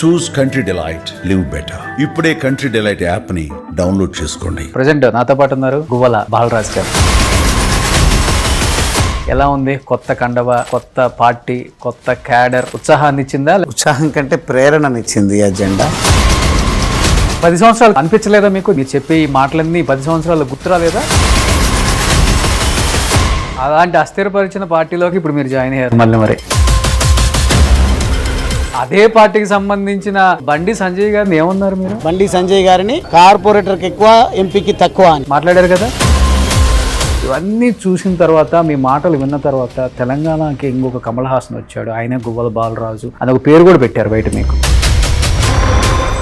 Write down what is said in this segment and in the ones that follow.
Choose country delight live better ఇప్పుడే country delight యాప్ని download చేసుకోండి. ప్రజెంట్ నాతో పాటు ఉన్నారు గువ్వల బాలరాజ్ గారు. ఎలా ఉంది? కొత్త కండవ కొత్త పార్టీ కొత్త క్యాడర్ ఉత్సాహాన్ని ఇచ్చిందా? ఉత్సాహం కంటే ప్రేరణనిచ్చింది ఈ అజెండా. పది సంవత్సరాలు అనిపించలేదా మీకు? మీరు చెప్పే ఈ మాటలన్నీ పది సంవత్సరాలు గుర్తురాలేదా అలాంటి అస్థిరపరిచిన పార్టీలోకి ఇప్పుడు మీరు జాయిన్ అయ్యారు. మళ్ళీ మరి. అదే పార్టీకి సంబంధించిన బండి సంజయ్ గారిని ఏమన్నారు మీరు? బండి సంజయ్ గారిని కార్పొరేటర్కి ఎక్కువ ఎంపీకి తక్కువ అని. మాట్లాడారు కదా. ఇవన్నీ చూసిన తర్వాత మీ మాటలు విన్న తర్వాత తెలంగాణకి ఇంకొక కమల్ హాసన్ వచ్చాడు. ఆయనే గువ్వల బాలరాజు. అని ఒక పేరు కూడా పెట్టారు బయట మీకు.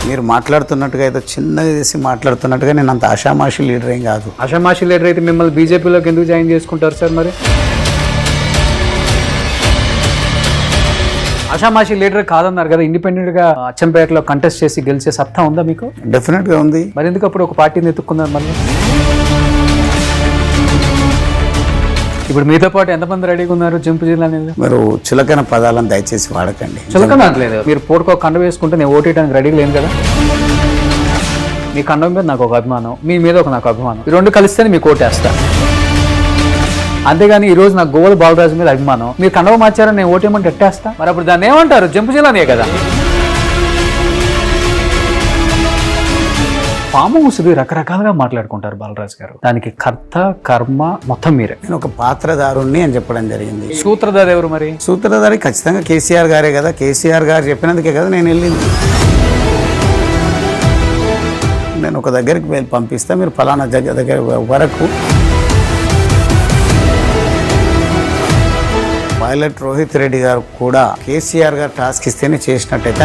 మీరు మాట్లాడుతున్నట్టుగా ఏదో చిన్నది చేసి మాట్లాడుతున్నట్టుగా నేను అంత ఆషామాషి లీడర్ ఏం కాదు. అషమాషి లీడర్ అయితే మిమ్మల్ని బీజేపీలోకి ఎందుకు జాయిన్ చేసుకుంటారు సార్ మరి? అషామాషి లీడర్ కాదన్నారు కదా ఇండిపెండెంట్గా అచ్చంపేటలో కంటెస్ట్ చేసి గెలిచే సత్తా ఉందా మీకు? డెఫినెట్గా ఉంది. మరి ఎందుకు అప్పుడు ఒక పార్టీని ఎత్తుక్కున్నారు మళ్ళీ? ఇప్పుడు మీతో పాటు ఎంతమంది రెడీగా ఉన్నారు జంపు జిల్లా మీరు చులకన పదాలను దయచేసి వాడకండి. చులకన అనట్లేదు మీరు పూటకో కండ వేసుకుంటే నేను ఓటేయడానికి రెడీ లేను కదా? మీ కండం మీద నాకు ఒక అభిమానం మీ మీద ఒక నాకు అభిమానం. ఈ రెండు కలిస్తేనే మీకు ఓటేస్తా. అంతేగాని ఈ రోజు నాకు గోవల బాలరాజు మీద అభిమానం. మీరు కండవ మార్చారని నేను ఓటేయమంటే ఎట్టేస్తా మరి అప్పుడు దాన్ని ఏమంటారు? జంపు జిల్లానే కదా. ఫామ్ హౌస్ది రకరకాలుగా మాట్లాడుకుంటారు బాలరాజు గారు. దానికి కర్త కర్మ మొత్తం మీరే. నేను ఒక పాత్రదారుణ్ణి అని చెప్పడం జరిగింది. సూత్రధారి ఎవరు మరి? సూత్రధారి ఖచ్చితంగా కేసీఆర్ గారే కదా. కేసీఆర్ గారు చెప్పినందుకే కదా నేను వెళ్ళింది. నేను ఒక దగ్గరికి పంపిస్తే. మీరు ఫలానా దగ్గర దగ్గర వరకు పైలట్ రోహిత్ రెడ్డి గారు కూడా కేసీఆర్ గారు టాస్క్ ఇస్తేనే చేసినట్టయితే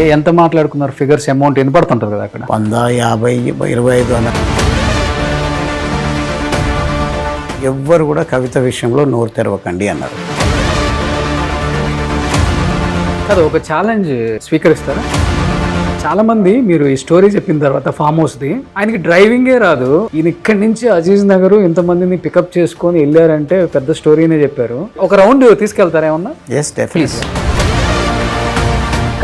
ఏ ఎంత మాట్లాడుకున్నారు ఫిగర్స్ అమౌంట్ వినపడుతుంటారు కదా అక్కడ? వంద యాభై ఇరవై ఐదు అన్న. ఎవ్వరు కూడా కవిత విషయంలో నోరు తెరవకండి అన్నారు. కదా ఒక ఛాలెంజ్ స్వీకరిస్తారా? చాలా మంది మీరు ఈ స్టోరీ చెప్పిన తర్వాత ఫామ్ హౌస్ది ఆయనకి డ్రైవింగే రాదు. ఈయన ఇక్కడి నుంచి అజీజ్ నగర్ ఇంతమందిని పికప్ చేసుకొని వెళ్ళారంటే పెద్ద స్టోరీనే చెప్పారు. ఒక రౌండ్ తీసుకెళ్తారా ఏమన్నా? ఎస్ డెఫినెట్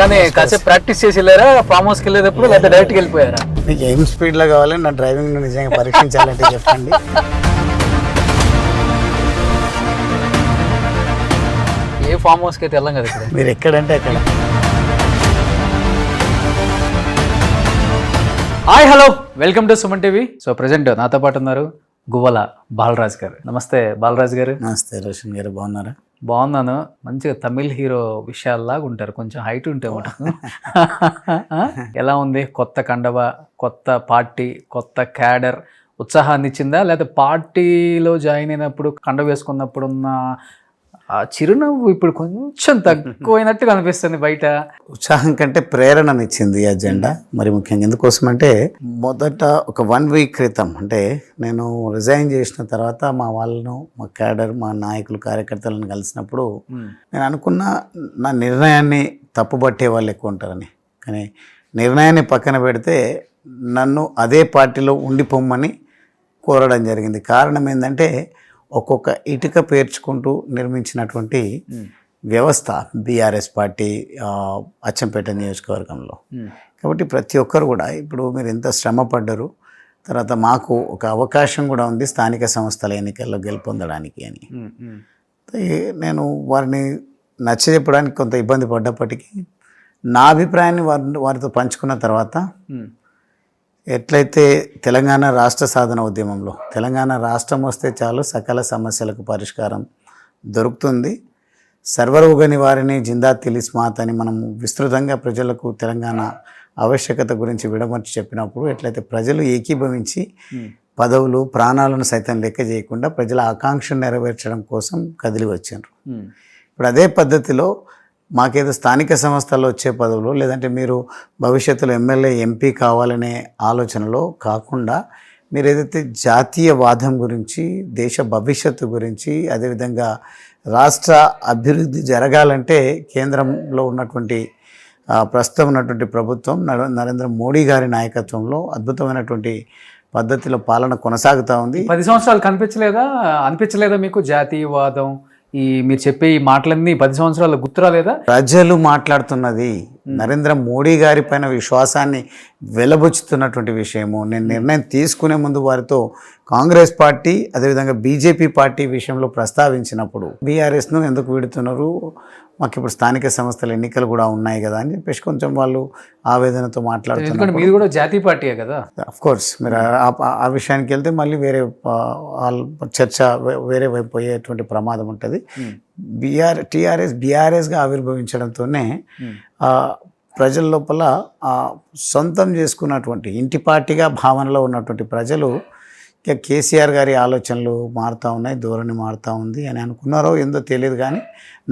కానీ కాసేపు ప్రాక్టీస్ చేసి వెళ్ళారా? ఫామ్ హౌస్కి వెళ్ళేటప్పుడు లేదా డైరెక్ట్కి వెళ్ళిపోయారా? మీకు ఏం స్పీడ్లో కావాలి నా డ్రైవింగ్ నిజంగా పరీక్షించాలంటే చెప్పండి. ఏ ఫామ్ హౌస్కి అయితే వెళ్ళాం కదా ఇక్కడ? మీరు ఎక్కడంటే అక్కడ. Hi hello welcome to Suman TV so present నాతో పాటు ఉన్నారు గువ్వల బాలరాజ్ గారు. నమస్తే బాలరాజ్ గారు. నమస్తే రోషన్ గారు. బాగున్నారా? బాగున్నాను. మంచిగా తమిళ్ హీరో విషయాల్లాగా ఉంటారు. కొంచెం హైట్ ఉంటే ఎలా ఉంది? కొత్త కండవ కొత్త పార్టీ కొత్త క్యాడర్ ఉత్సాహాన్ని ఇచ్చిందా? లేదా పార్టీలో జాయిన్ అయినప్పుడు కండ వేసుకున్నప్పుడు ఉన్న ఆ చిరునవ్వు ఇప్పుడు కొంచెం తక్కువైనట్టుగా అనిపిస్తుంది బయట. ఉత్సాహం కంటే ప్రేరణనిచ్చింది ఈ అజెండా. మరి ముఖ్యంగా ఎందుకోసం అంటే మొదట ఒక వన్ వీక్ క్రితం అంటే నేను రిజైన్ చేసిన తర్వాత మా వాళ్ళను మా క్యాడర్ మా నాయకులు కార్యకర్తలను కలిసినప్పుడు నేను అనుకున్న నా నిర్ణయాన్ని తప్పుబట్టే వాళ్ళు ఎక్కువ ఉంటారని. కానీ నిర్ణయాన్ని పక్కన పెడితే నన్ను అదే పార్టీలో ఉండిపోమ్మని కోరడం జరిగింది. కారణం ఏంటంటే ఒక్కొక్క ఇటుక పేర్చుకుంటూ నిర్మించినటువంటి వ్యవస్థ బీఆర్ఎస్ పార్టీ అచ్చంపేట నియోజకవర్గంలో. కాబట్టి ప్రతి ఒక్కరు కూడా ఇప్పుడు మీరు ఎంత శ్రమ పడ్డరు తర్వాత మాకు ఒక అవకాశం కూడా ఉంది స్థానిక సంస్థల ఎన్నికల్లో గెలుపొందడానికి అని. ఈ నేను వారిని నచ్చజెప్పడానికి కొంత ఇబ్బంది పడ్డప్పటికీ నా అభిప్రాయాన్ని వారి వారితో పంచుకున్న తర్వాత ఎట్లయితే తెలంగాణ రాష్ట్ర సాధన ఉద్యమంలో తెలంగాణ రాష్ట్రం వస్తే చాలు సకల సమస్యలకు పరిష్కారం దొరుకుతుంది. సర్వరోగని వారిని జిందా తిలిస్మాత్ అని మనం విస్తృతంగా ప్రజలకు తెలంగాణ ఆవశ్యకత గురించి విడమర్చి చెప్పినప్పుడు ఎట్లయితే ప్రజలు ఏకీభవించి పదవులు ప్రాణాలను సైతం లెక్క చేయకుండా ప్రజల ఆకాంక్షను నెరవేర్చడం కోసం కదిలి వచ్చారు ఇప్పుడు అదే పద్ధతిలో మాకేదో స్థానిక సంస్థల్లో వచ్చే పదవులు లేదంటే మీరు భవిష్యత్తులో ఎమ్మెల్యే ఎంపీ కావాలనే ఆలోచనలో కాకుండా మీరు ఏదైతే జాతీయ వాదం గురించి దేశ భవిష్యత్తు గురించి అదేవిధంగా రాష్ట్ర అభివృద్ధి జరగాలంటే కేంద్రంలో ఉన్నటువంటి ప్రస్తుతం ఉన్నటువంటి ప్రభుత్వం నర- నరేంద్ర మోడీ గారి నాయకత్వంలో అద్భుతమైనటువంటి పద్ధతిలో పాలన కొనసాగుతూ ఉంది. పది సంవత్సరాలు కనిపించలేదా? అనిపించలేదా మీకు జాతీయవాదం ఈ మీరు చెప్పే ఈ మాటలన్నీ పది సంవత్సరాలు గుర్తురాలేదా ప్రజలు మాట్లాడుతున్నది నరేంద్ర మోడీ గారి పైన విశ్వాసాన్ని వెలబుచ్చుతున్నటువంటి విషయము. నేను నిర్ణయం తీసుకునే ముందు వారితో కాంగ్రెస్ పార్టీ అదేవిధంగా బీజేపీ పార్టీ విషయంలో ప్రస్తావించినప్పుడు బీఆర్ఎస్ను ఎందుకు విడుతున్నారు? మాకు ఇప్పుడు స్థానిక సంస్థల ఎన్నికలు కూడా ఉన్నాయి కదా అని చెప్పేసి కొంచెం వాళ్ళు ఆవేదనతో మాట్లాడుతున్నారు మీది కూడా జాతీయ పార్టీయే కదా? అఫ్ కోర్స్ మీరు ఆ- విషయానికి వెళ్తే మళ్ళీ వేరే చర్చ వేరే వైపు పోయేటువంటి ప్రమాదం ఉంటుంది. బీఆర్ టీఆర్ఎస్ బీఆర్ఎస్గా ఆవిర్భవించడంతోనే ఆ, ప్రజల లోపల సొంతం చేసుకున్నటువంటి ఇంటి పార్టీగా భావనలో ఉన్నటువంటి ప్రజలు ఇక కేసీఆర్ గారి ఆలోచనలు మారుతూ ఉన్నాయి ధోరణి మారుతూ ఉంది అని అనుకున్నారో ఏందో తెలియదు కానీ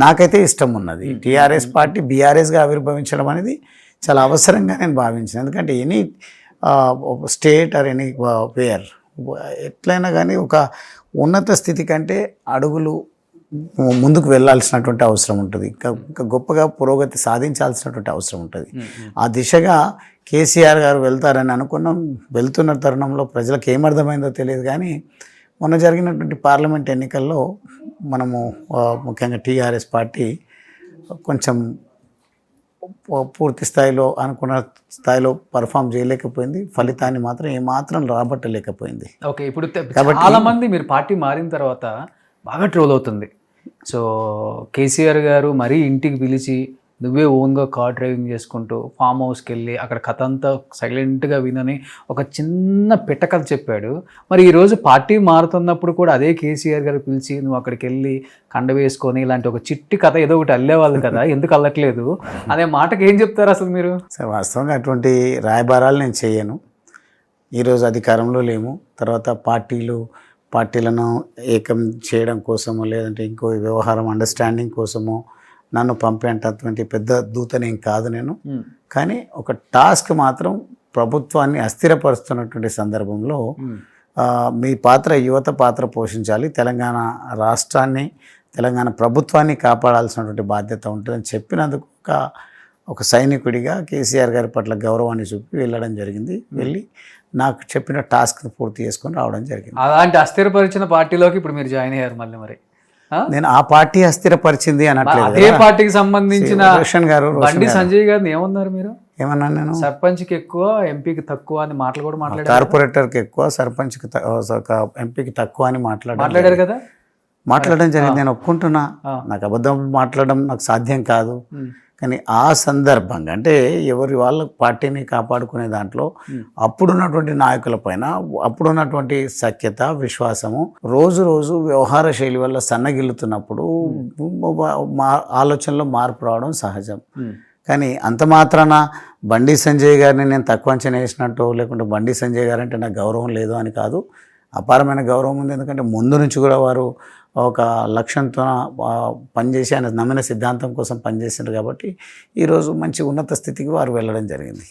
నాకైతే ఇష్టం ఉన్నది. టీఆర్ఎస్ పార్టీ బీఆర్ఎస్గా ఆవిర్భవించడం అనేది చాలా అవసరంగా నేను భావించాను. ఎందుకంటే any state or anywhere ఎట్లయినా కానీ ఒక ఉన్నత స్థితి కంటే అడుగులు ముందుకు వెళ్ళాల్సినటువంటి అవసరం ఉంటుంది. ఇంకా ఇంకా గొప్పగా పురోగతి సాధించాల్సినటువంటి అవసరం ఉంటుంది. ఆ దిశగా కేసీఆర్ గారు వెళ్తారని అనుకున్నాం. వెళ్తున్న తరుణంలో ప్రజలకు ఏమర్థమైందో తెలియదు కానీ మొన్న జరిగినటువంటి పార్లమెంట్ ఎన్నికల్లో మనము ముఖ్యంగా టీఆర్ఎస్ పార్టీ కొంచెం పూర్తి స్థాయిలో అనుకున్న స్థాయిలో పర్ఫామ్ చేయలేకపోయింది. ఫలితాన్ని మాత్రం ఏమాత్రం రాబట్టలేకపోయింది. ఓకే ఇప్పుడు చాలా మంది మీరు పార్టీ మారిన తర్వాత బాగా ట్రోల్ అవుతుంది. సో కేసీఆర్ గారు మరీ ఇంటికి పిలిచి నువ్వే ఓన్గా కార్ డ్రైవింగ్ చేసుకుంటూ ఫామ్ హౌస్కి వెళ్ళి అక్కడ కథ అంతా సైలెంట్గా వినని ఒక చిన్న పిట్టకథ చెప్పాడు. మరి ఈరోజు పార్టీ మారుతున్నప్పుడు కూడా అదే కేసీఆర్ గారు పిలిచి నువ్వు అక్కడికి వెళ్ళి కండ వేసుకొని ఇలాంటి ఒక చిట్టి కథ ఏదో ఒకటి అల్లేవాళ్ళు కదా ఎందుకు అల్లట్లేదు? అనే మాటకి ఏం చెప్తారు అసలు మీరు? సార్ వాస్తవంగా అటువంటి రాయబారాలు నేను చేయను. ఈరోజు అధికారంలో లేము. తర్వాత పార్టీలు పార్టీలను ఏకం చేయడం కోసమో లేదంటే ఇంకో వ్యవహారం అండర్స్టాండింగ్ కోసమో నన్ను పంపేటటువంటి పెద్ద దూతనేం కాదు నేను. కానీ ఒక టాస్క్ మాత్రం ప్రభుత్వాన్ని అస్థిరపరుస్తున్నటువంటి సందర్భంలో మీ పాత్ర యువత పాత్ర పోషించాలి. తెలంగాణ రాష్ట్రాన్ని తెలంగాణ ప్రభుత్వాన్ని కాపాడాల్సినటువంటి బాధ్యత ఉంటుందని చెప్పినందుకు ఒక ఒక సైనికుడిగా కేసీఆర్ గారి పట్ల గౌరవాన్ని చూపి వెళ్ళడం జరిగింది. వెళ్ళి నాకు చెప్పిన టాస్క్ని పూర్తి చేసుకొని రావడం జరిగింది. అలాంటి అస్థిరపరిచిన పార్టీలోకి ఇప్పుడు మీరు జాయిన్ అయ్యారు మళ్ళీ మరి? నేను ఆ పార్టీ అస్థిరపరిచింది అనట్లేదు అదే. పార్టీకి సంబంధించిన రోషన్ గారు బండి గారు. సంజయ్ గారిని ఏమన్నారు మీరు? ఏమన్నాను నేను? సర్పంచ్కి ఎక్కువ ఎంపీకి తక్కువ అని మాటలు కూడా మాట్లాడారు కార్పొరేటర్కి ఎక్కువ సర్పంచ్కి ఎంపీకి తక్కువ అని మాట్లాడారు. మాట్లాడారు కదా? మాట్లాడడం జరిగింది. నేను ఒప్పుకుంటున్నా. నాకు అబద్ధం మాట్లాడడం నాకు సాధ్యం కాదు. కానీ ఆ సందర్భంగా అంటే ఎవరి వాళ్ళ పార్టీని కాపాడుకునే దాంట్లో అప్పుడున్నటువంటి నాయకుల పైన అప్పుడున్నటువంటి సఖ్యత విశ్వాసము రోజు రోజు వ్యవహార శైలి వల్ల సన్నగిల్లుతున్నప్పుడు మా ఆలోచనలో మార్పు రావడం సహజం. కానీ అంత మాత్రాన బండి సంజయ్ గారిని నేను తక్కువ అంచనా వేసినట్టు లేకుంటే బండి సంజయ్ గారు అంటే నాకు గౌరవం లేదు అని కాదు. అపారమైన గౌరవం ఉంది. ఎందుకంటే ముందు నుంచి కూడా వారు ఒక లక్ష్యంతో పనిచేసి ఆయన నమ్మిన సిద్ధాంతం కోసం పనిచేసిండ్రు కాబట్టి ఈరోజు మంచి ఉన్నత స్థితికి వారు వెళ్ళడం జరిగింది.